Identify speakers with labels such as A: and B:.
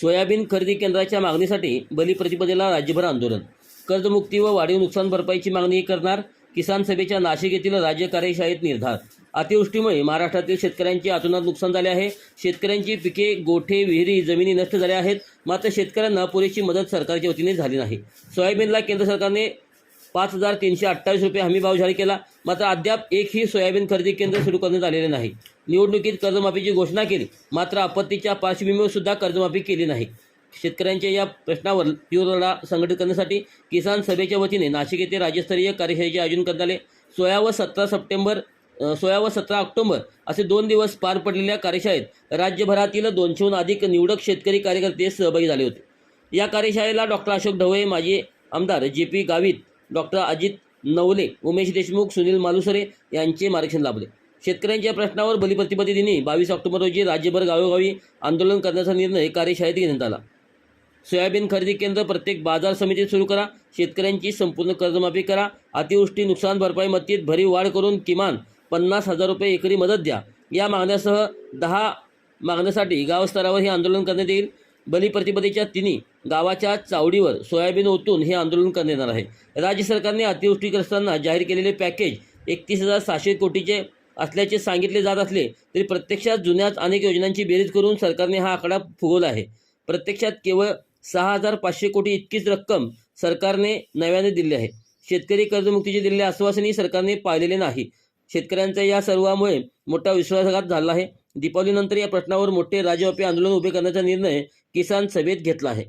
A: Soybean खरेदी केंद्राच्या मागणीसाठी बलिप्रतिपदेला राज्यभर आंदोलन. कर्जमुक्ती व वाढीव नुकसान भरपाईची मागणी करणार किसान सभेच्या नाशिक येथील राज्य कार्यशाळेत निर्धार. अतिवृष्टीमुळे महाराष्ट्रातील शेतकऱ्यांचे अतोनात नुकसान झाले आहे. शेतकऱ्यांची पिके गोठे विहिरी जमिनी नष्ट झाल्या आहेत. मात्र शेतकऱ्यांना पुरेशी मदत सरकारच्या वतीने झाली नाही. सोयाबीनला केंद्र सरकारने पाच हजार तीनशे अठ्ठावीस रुपये हमीभाव जाहीर केला. मात्र अद्याप एकही सोयाबीन खरेदी केंद्र सुरू करण्यात आलेले नाही. निवडणुकीत कर्जमाफीची घोषणा केली. मात्र आपत्तीच्या पार्श्वभूमीवर सुद्धा कर्जमाफी केली नाही. शेतकऱ्यांच्या या प्रश्नावर तीव्र लढा संघटित करण्यासाठी किसान सभेच्या वतीने नाशिक येथे राज्यस्तरीय कार्यशाळेचे आयोजन करण्यात आले. सोळा व सतरा सप्टेंबर सोळा व सतरा ऑक्टोबर असे दोन दिवस पार पडलेल्या कार्यशाळेत राज्यभरातील दोनशेहून अधिक निवडक शेतकरी कार्यकर्ते सहभागी झाले होते. या कार्यशाळेला डॉक्टर अशोक ढवळे माजी आमदार J P Gavit doctor Ajit Navale Umesh Deshmukh Sunil Malusare यांचे मार्गदर्शन लाभले. शेतकऱ्यांच्या प्रश्नावर बलिप्रतिपदी दिनी बावीस ऑक्टोबर रोजी राज्यभर गावोगावी आंदोलन करण्याचा निर्णय कार्यशाळेत घेण्यात आला. सोयाबीन खरेदी केंद्र प्रत्येक बाजार समितीत सुरू करा शेतकऱ्यांची संपूर्ण कर्जमाफी करा अतिवृष्टी नुकसान भरपाई मतीत भरीव वाढ करून किमान पन्नास हजार रुपये एकरी मदत द्या. या मागण्यासह दहा मागण्यासाठी गावस्तरावर हे आंदोलन करण्यात येईल. बलिप्रतिपदेच्या तिन्ही गावाच्या चावडीवर सोयाबीन ओतून हे आंदोलन करण्यात येणार आहे. राज्य सरकारने अतिवृष्टीग्रस्तांना जाहीर केलेले पॅकेज एकतीस हजार सहाशे कोटीचे असल्याचे सांगितले जात असले तरी प्रत्यक्षात जुन्याच अनेक योजनांची बेरीज करून सरकारने हा आकडा फुगवला आहे. प्रत्यक्षात केवळ सहा हजार पाचशे कोटी इतकीच रक्कम सरकारने नव्याने दिली आहे. शेतकरी कर्जमुक्तीचे दिलेले आश्वासनही सरकारने पाळलेले नाही. शेतकऱ्यांचा या सर्वामुळे मोठा विश्वासघात झाला आहे. दीपावलीनंतर या प्रश्नावर मोठे राज्यव्यापी आंदोलन उभे करण्याचा निर्णय किसान सभेत घेतला आहे.